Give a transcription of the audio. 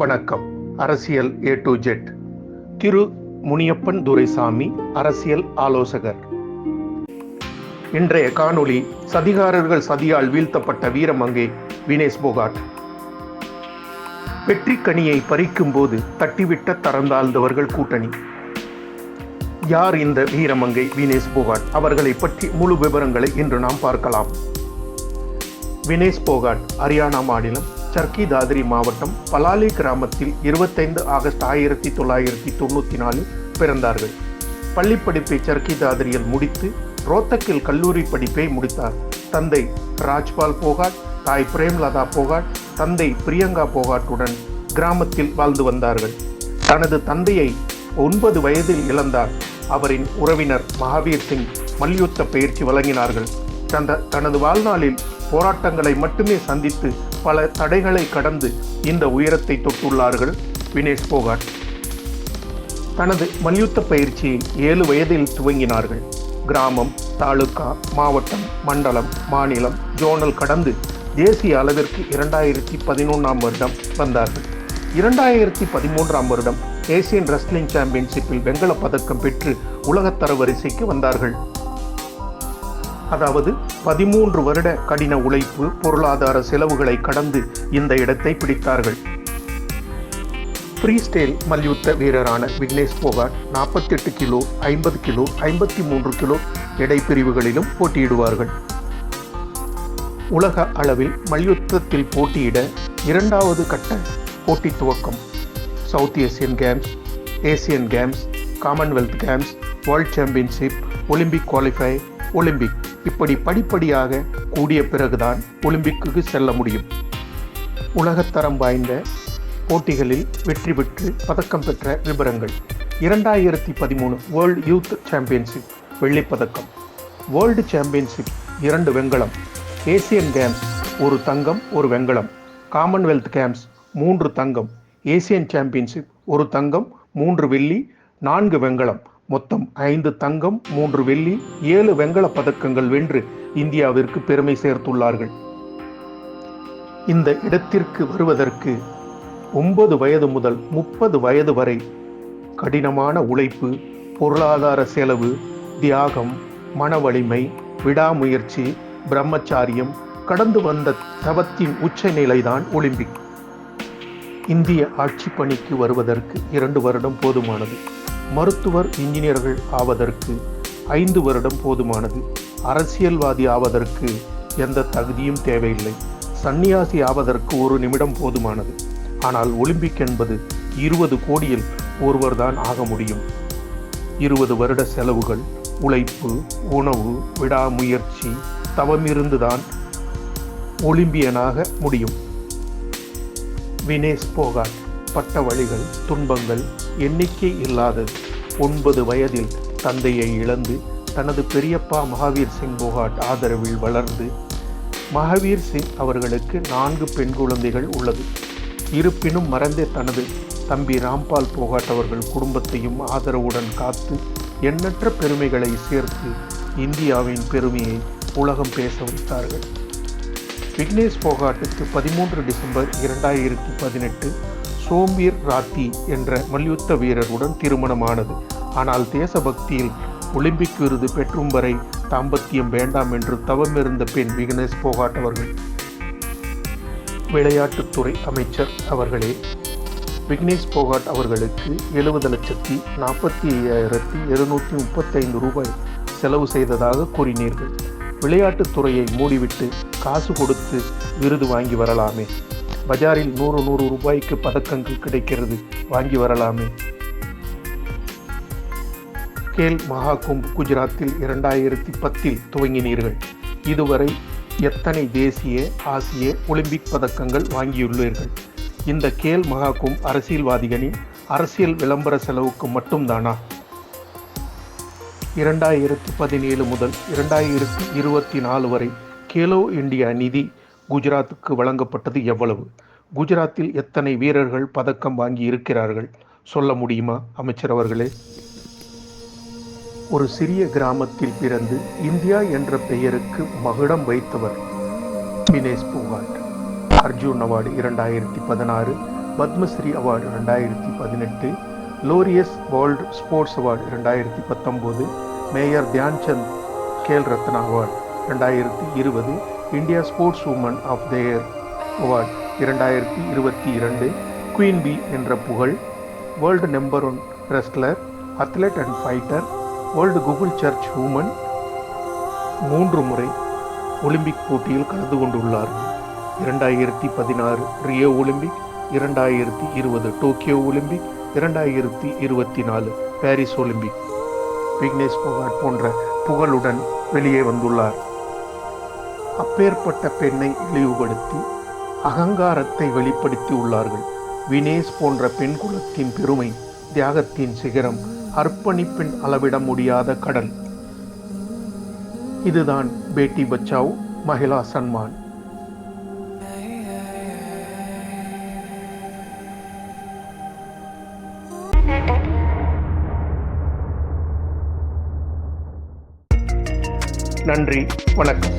வணக்கம். அரசியல் A to Z Thiru. Muniyappan Duraisamy அரசியல் ஆலோசகர். இன்றைய காணொளி சதிகாரர்கள் சதியால் வீழ்த்தப்பட்ட வீரமங்கை வினேஷ் போகாட். வெற்றி கனியை பறிக்கும் போது தட்டிவிட்ட தரந்தாழ்ந்தவர்கள் கூட்டணி. யார் இந்த வீரமங்கை வினேஷ் போகாட்? அவர்களை பற்றி முழு விவரங்களை இன்று நாம் பார்க்கலாம். வினேஷ் போகாட் ஹரியானா மாநிலம் சர்க்கி தாதிரி மாவட்டம் பலாலி கிராமத்தில் இருபத்தைந்து ஆகஸ்ட் ஆயிரத்தி தொள்ளாயிரத்தி தொண்ணூற்றி நாலில் பிறந்தார்கள். பள்ளிப்படிப்பை சர்க்கி தாதிரியில் முடித்து ரோத்தக்கில் கல்லூரி படிப்பை முடித்தார். தந்தை ராஜ்பால் போகாட் தாய் பிரேம்லதா போகாட் தந்தை பிரியங்கா போகாட்டுடன் கிராமத்தில் வாழ்ந்து வந்தார்கள். தனது தந்தையை ஒன்பது வயதில் இழந்தார். அவரின் உறவினர் மகாவீர் சிங் மல்யுத்த பயிற்சி வழங்கினார்கள். தந்த தனது வாழ்நாளில் போராட்டங்களை மட்டுமே சந்தித்து பல தடைகளை கடந்து இந்த உயரத்தை தொட்டுள்ளார்கள். வினேஷ் போகாட். தனது மல்யுத்த பயிற்சியை ஏழு வயதில் துவங்கினார்கள். கிராமம் தாலுகா மாவட்டம் மண்டலம் மாநிலம் ஜோனல் கடந்து தேசிய அளவிற்கு இரண்டாயிரத்தி பதினொன்றாம் வருடம் வந்தார்கள். இரண்டாயிரத்தி பதிமூன்றாம் வருடம் ஏசியன் ரெஸ்லிங் சாம்பியன்ஷிப்பில் வெண்கலப் பதக்கம் பெற்று உலகத்தர வரிசைக்கு வந்தார்கள். அதாவது பதிமூன்று வருட கடின உழைப்பு பொருளாதார செலவுகளை கடந்து இந்த இடத்தை பிடித்தார்கள். ஃப்ரீஸ்டைல் மல்யுத்த வீரரான விக்னேஷ் போகாட் நாற்பத்தெட்டு கிலோ ஐம்பது கிலோ ஐம்பத்தி மூன்று கிலோ எடை பிரிவுகளிலும் போட்டியிடுவார்கள். உலக அளவில் மல்யுத்தத்தில் போட்டியிட இரண்டாவது கட்ட போட்டி துவக்கம். South Asian games Asian games Commonwealth games world championship Olympic qualify Olympic இப்படி படிப்படியாக கூடிய பிறகுதான் ஒலிம்பிக்கு செல்ல முடியும். உலகத்தரம் வாய்ந்த போட்டிகளில் வெற்றி பெற்று பதக்கம் பெற்ற விபரங்கள். இரண்டாயிரத்தி பதிமூணு வேர்ல்டு யூத் சாம்பியன்ஷிப் வெள்ளிப்பதக்கம் வேர்ல்டு சாம்பியன்ஷிப் இரண்டு வெண்கலம் ஏசியன் கேம்ஸ் ஒரு தங்கம் ஒரு வெண்கலம் காமன்வெல்த் கேம்ஸ் மூன்று தங்கம். ஏசியன் சாம்பியன்ஷிப் ஒரு தங்கம் மூன்று வெள்ளி நான்கு வெண்கலம் மொத்தம் ஐந்து தங்கம் மூன்று வெள்ளி ஏழு வெண்கல பதக்கங்கள் வென்று இந்தியாவிற்கு பெருமை சேர்த்துள்ளார்கள். இந்த இடத்திற்கு வருவதற்கு ஒன்பது வயது முதல் முப்பது வயது வரை கடினமான உழைப்பு பொருளாதார செலவு தியாகம் மன வலிமை விடாமுயற்சி பிரம்மச்சாரியம் கடந்து வந்த தவத்தின் உச்சநிலைதான் ஒலிம்பிக். இந்திய ஆட்சி பணிக்கு வருவதற்கு இரண்டு வருடம் போதுமானது. மருத்துவர் இன்ஜினியர்கள் ஆவதற்கு ஐந்து வருடம் போதுமானது. அரசியல்வாதி ஆவதற்கு எந்த தகுதியும் தேவையில்லை. சன்னியாசி ஆவதற்கு ஒரு நிமிடம் போதுமானது. ஆனால் ஒலிம்பிக் என்பது இருபது கோடியில் ஒருவர்தான் ஆக முடியும். இருபது வருட செலவுகள் உழைப்பு உணவு விடாமுயற்சி தவமிருந்துதான் ஒலிம்பியனாக முடியும். வினேஷ் போகாட் பட்ட வழிகள் துன்பங்கள் எண்ணிக்கை இல்லாதது ஒன்பது வயதில் தந்தையை இழந்து தனது பெரியப்பா மகாவீர் சிங் போகாட் ஆதரவில் வளர்ந்து மகாவீர் சிங் அவர்களுக்கு நான்கு பெண் குழந்தைகள் உள்ளது. இருப்பினும் மறந்தே தனது தம்பி ராம்பால் போகாட் அவர்கள் குடும்பத்தையும் ஆதரவுடன் காத்து எண்ணற்ற பெருமைகளை சேர்த்து இந்தியாவின் பெருமையை உலகம் பேச வைத்தார்கள். விக்னேஷ் போகாட்டுக்கு பதிமூன்று டிசம்பர் இரண்டாயிரத்தி பதினெட்டு சோம்பீர் ராத்தி என்ற மல்யுத்த வீரருடன் திருமணமானது. ஆனால் தேசபக்தியில் ஒலிம்பிக் விருது பெற்றும் வரை தாம்பத்தியம் வேண்டாம் என்று தவமிருந்த பெண் விக்னேஷ் போகாட் அவர்கள் விளையாட்டுத்துறை அமைச்சர் அவர்களே விக்னேஷ் போகாட் அவர்களுக்கு எழுபது லட்சத்தி நாற்பத்தி ஐயாயிரத்தி இருநூற்றி முப்பத்தைந்து ரூபாய் செலவு செய்ததாக கூறினீர்கள். விளையாட்டுத்துறையை மூடிவிட்டு காசு கொடுத்து விருது வாங்கி வரலாமே. பஜாரில் நூறு நூறு ரூபாய்க்கு பதக்கங்கள் கிடைக்கிறது. வாங்கி வரலாமே. கேல் மகாகும்ப் குஜராத்தில் இரண்டாயிரத்தி பத்தில் துவங்கினீர்கள். இதுவரை எத்தனை தேசிய ஆசிய ஒலிம்பிக் பதக்கங்கள் வாங்கியுள்ளீர்கள்? இந்த கேல் மகாகும் அரசியல்வாதிகளின் அரசியல் விளம்பர செலவுக்கு மட்டும்தானா? இரண்டாயிரத்தி பதினேழு முதல் இரண்டாயிரத்தி இருபத்தி நாலு வரை கேலோ இந்தியா நிதி குஜராத்துக்கு வழங்கப்பட்டது எவ்வளவு? குஜராத்தில் எத்தனை வீரர்கள் பதக்கம் வாங்கி இருக்கிறார்கள்? சொல்ல முடியுமா அமைச்சர் அவர்களே? ஒரு சிறிய கிராமத்தில் பிறந்து இந்தியா என்ற பெயருக்கு மகுடம் வைத்தவர் தினேஷ் பூவாட். அர்ஜுன் அவார்டு இரண்டாயிரத்தி பதினாறு பத்மஸ்ரீ அவார்டு ரெண்டாயிரத்தி பதினெட்டு லோரியஸ் வேர்ல்டு ஸ்போர்ட்ஸ் அவார்டு ரெண்டாயிரத்தி பத்தொம்போது மேயர் தியான்சந்த் கேல் ரத்னா அவார்டு ரெண்டாயிரத்தி இருபது India sports woman of the year இரண்டாயிரத்தி இருபத்தி இரண்டு குயின் பி என்ற புகழ் world number one wrestler athlete and fighter world Google search woman மூன்று முறை ஒலிம்பிக் போட்டியில் கலந்து கொண்டுள்ளார். இரண்டாயிரத்தி பதினாறு ரியோ ஒலிம்பிக் இரண்டாயிரத்தி இருபது டோக்கியோ ஒலிம்பிக் இரண்டாயிரத்தி இருபத்தி நாலு பாரிஸ் ஒலிம்பிக் விக்னேஷ் போகாட் போன்ற புகழுடன் வெளியே வந்துள்ளார். அப்பேற்பட்ட பெண்ணை இழிவுபடுத்தி அகங்காரத்தை வெளிப்படுத்தி உள்ளார்கள். வினேஷ் போன்ற பெண் குலத்தின் பெருமை தியாகத்தின் சிகரம் அர்ப்பணிப்பின் அளவிட முடியாத கடல். இதுதான் பேட்டி பச்சாவ் மகிழா சன்மான். நன்றி வணக்கம்.